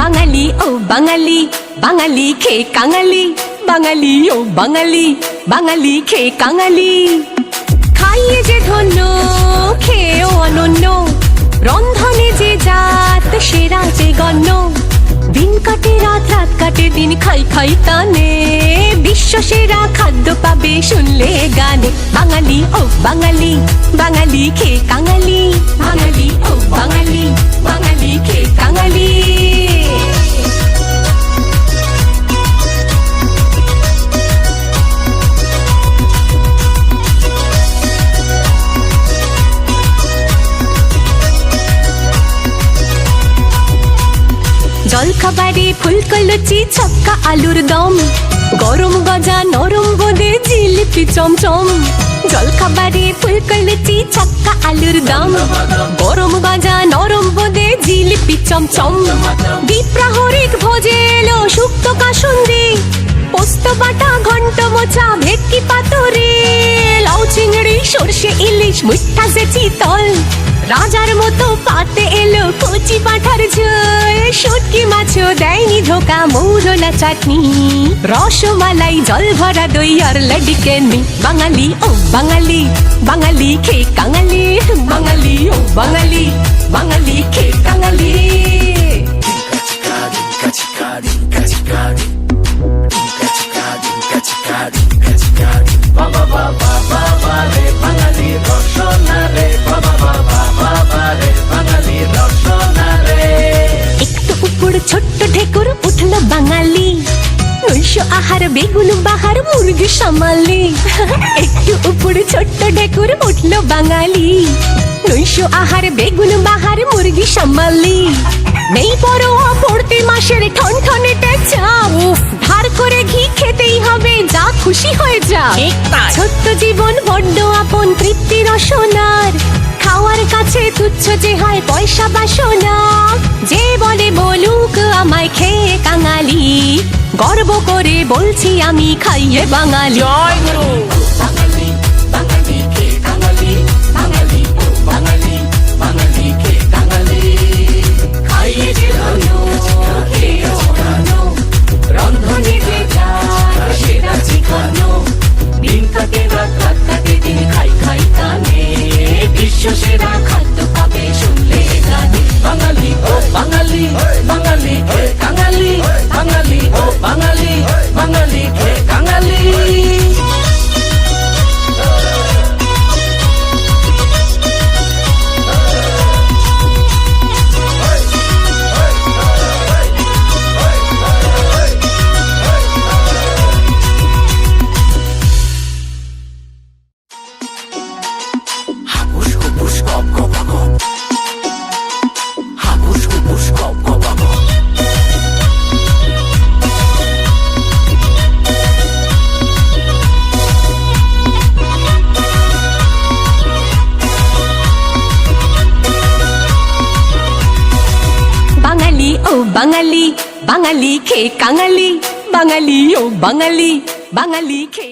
বাঙালি ও বাঙালি বাঙালি খে কাঙালি, বাঙালি ও বাঙালি বাঙালি খে কাঙালি। খাইয়ে যে ধন্য, খেয়েও অনন্য, রন্ধনে যে জাত, সেরা যে গণ্য কাটে, রাত রাত কাটে, দিন খাই খাই তানে বিশ্ব সেরা খাদ্য পাবে শুনলে গানে। বাঙালি ও বাঙালি বাঙালি খে কাঙালি। বাঙালি ও বাঙালি জলখাবারে ফুলকো লুচি ছক্কা আলুর দম গরম গজা নরম বোদে জিলিপি চমচম জলখাবারে ফুলকো লুচি ছক্কা আলুর দম গরম গজা নরম বোদে জিলিপি চমচম দ্বীপ্রাহরিক ভোজে এলো শুক্তো কাসুন্দি পোস্ত বাটা, ঘন্ট মোচা ভেটকি পাতুরি। লাউ চিংড়ি, সর্ষে ইলিশ মুঠা সে চিতল। রাজার মতো পাতে এলো কচি পাঠার ঝোল। শুটকি মাছও দেয়নি ধোকা, মৌরলা চাটনি। রসমালাই জল ভরা দই আর লডিকেনি বাঙালি, ও বাঙালি বাঙালি খে কাঙালি, বাঙালি, ও বাঙালি বাঙালি খে কাঙালি। নৈশ আহার বেগুন বাহার মুরগি সামালি। একটু উপর ছোট্ট ঢেকুর উঠল বাঙালি। নৈশ আহার বেগুন বাহার মুরগি সামালি। নেই পরোয়া পড়তে মাসের ঠন চাপ। ধার করে ঘি খেতেই হবে যা খুশি হয়ে যা। ছোট্ট জীবন বড্ড আপন তৃপ্তি রসনার খাওয়ার কাছে তুচ্ছ যে হয় পয়সা বাসনা। যে বলে বলুক আমায় খেয়ে কাঙালি। গর্ব করে বলছি আমি খাইয়ে বাঙালি। ও বাঙালি বাঙালি খে কাঙালি বাঙালি ও বাঙালি বাঙালি খে